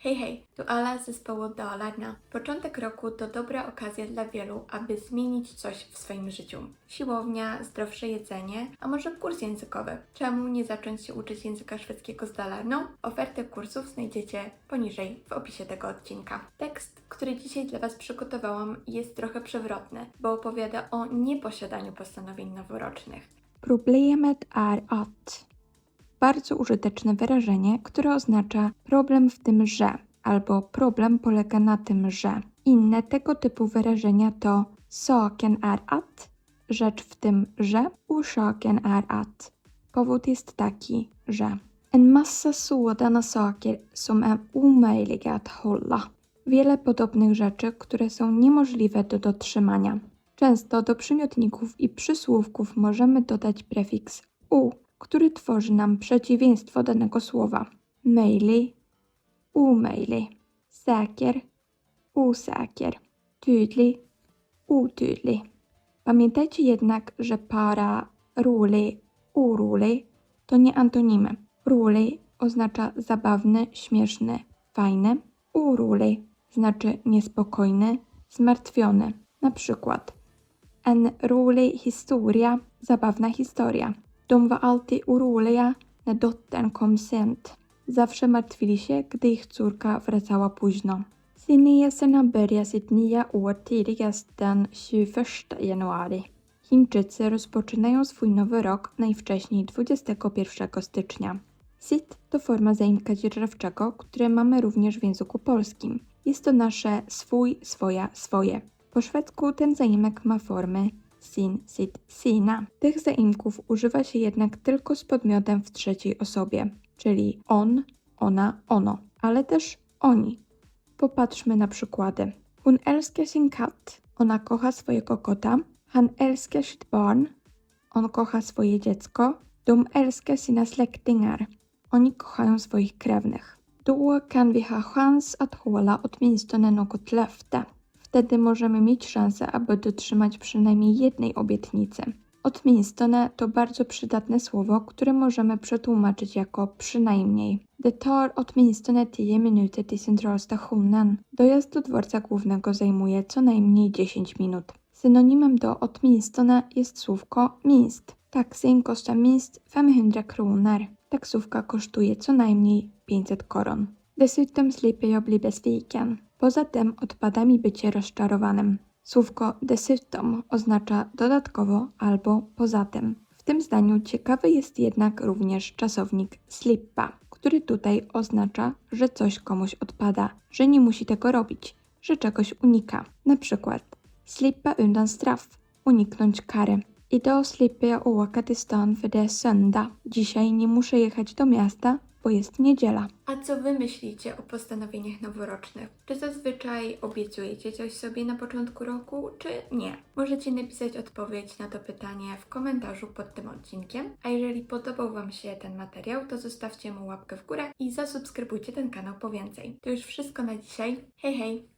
Hej, hej, tu Ala z zespołu Dolarna. Początek roku to dobra okazja dla wielu, aby zmienić coś w swoim życiu. Siłownia, zdrowsze jedzenie, a może kurs językowy. Czemu nie zacząć się uczyć języka szwedzkiego z Dolarną? Ofertę kursów znajdziecie poniżej w opisie tego odcinka. Tekst, który dzisiaj dla Was przygotowałam, jest trochę przewrotny, bo opowiada o nieposiadaniu postanowień noworocznych. Problemet är att. Bardzo użyteczne wyrażenie, które oznacza problem w tym, że albo problem polega na tym, że. Inne tego typu wyrażenia to saken är att, rzecz w tym, że, orsaken är att. Powód jest taki, że. En massa sådana saker som är omöjliga att hålla. Wiele podobnych rzeczy, które są niemożliwe do dotrzymania. Często do przymiotników i przysłówków możemy dodać prefiks u, który tworzy nam przeciwieństwo danego słowa. Möjlig, omöjlig, säker, osäker, tydlig, otydlig. Pamiętajcie jednak, że para rolig, orolig to nie antonimy. Rolig oznacza zabawny, śmieszny, fajny. Orolig znaczy niespokojny, zmartwiony. Na przykład en rolig historia, zabawna historia. De var alltid oroliga när dottern kom sent. Zawsze martwili się, gdy ich córka wracała późno. Kineserna börjar sitt nya år tidigast den 21 januari. Chińczycy rozpoczynają swój nowy rok najwcześniej 21 stycznia. Sit to forma zaimka dzierżawczego, które mamy również w języku polskim. Jest to nasze swój, swoja, swoje. Po szwedzku ten zaimek ma formy sin, sit, sina. Tych zaimków używa się jednak tylko z podmiotem w trzeciej osobie, czyli on, ona, ono, ale też oni. Popatrzmy na przykłady. Hon älskar sin katt. Ona kocha swojego kota. Han älskar sitt barn. On kocha swoje dziecko. De älskar sina släktingar. Oni kochają swoich krewnych. Då kan vi ha chans att hålla åtminstone något löfte. Wtedy możemy mieć szansę, aby dotrzymać przynajmniej jednej obietnicy. Åtminstone to bardzo przydatne słowo, które możemy przetłumaczyć jako przynajmniej. Det tar åtminstone 10 minuter till centralstationen. Dojazd do dworca głównego zajmuje co najmniej 10 minut. Synonimem do åtminstone jest słówko minst. Taxin kostar minst 500 kronor. Taksówka kosztuje co najmniej 500 koron. Dessutom slipper jag bli besviken. Poza tym odpada mi bycie rozczarowanym. Słówko dessutom oznacza dodatkowo albo poza tym. W tym zdaniu ciekawy jest jednak również czasownik slippa, który tutaj oznacza, że coś komuś odpada, że nie musi tego robić, że czegoś unika. Na przykład slippa undan straff, uniknąć kary. Idag slipper jag åka stan för det söndag. Dzisiaj nie muszę jechać do miasta, bo jest niedziela. A co Wy myślicie o postanowieniach noworocznych? Czy zazwyczaj obiecujecie coś sobie na początku roku, czy nie? Możecie napisać odpowiedź na to pytanie w komentarzu pod tym odcinkiem. A jeżeli podobał Wam się ten materiał, to zostawcie mu łapkę w górę i zasubskrybujcie ten kanał po więcej. To już wszystko na dzisiaj. Hej, hej!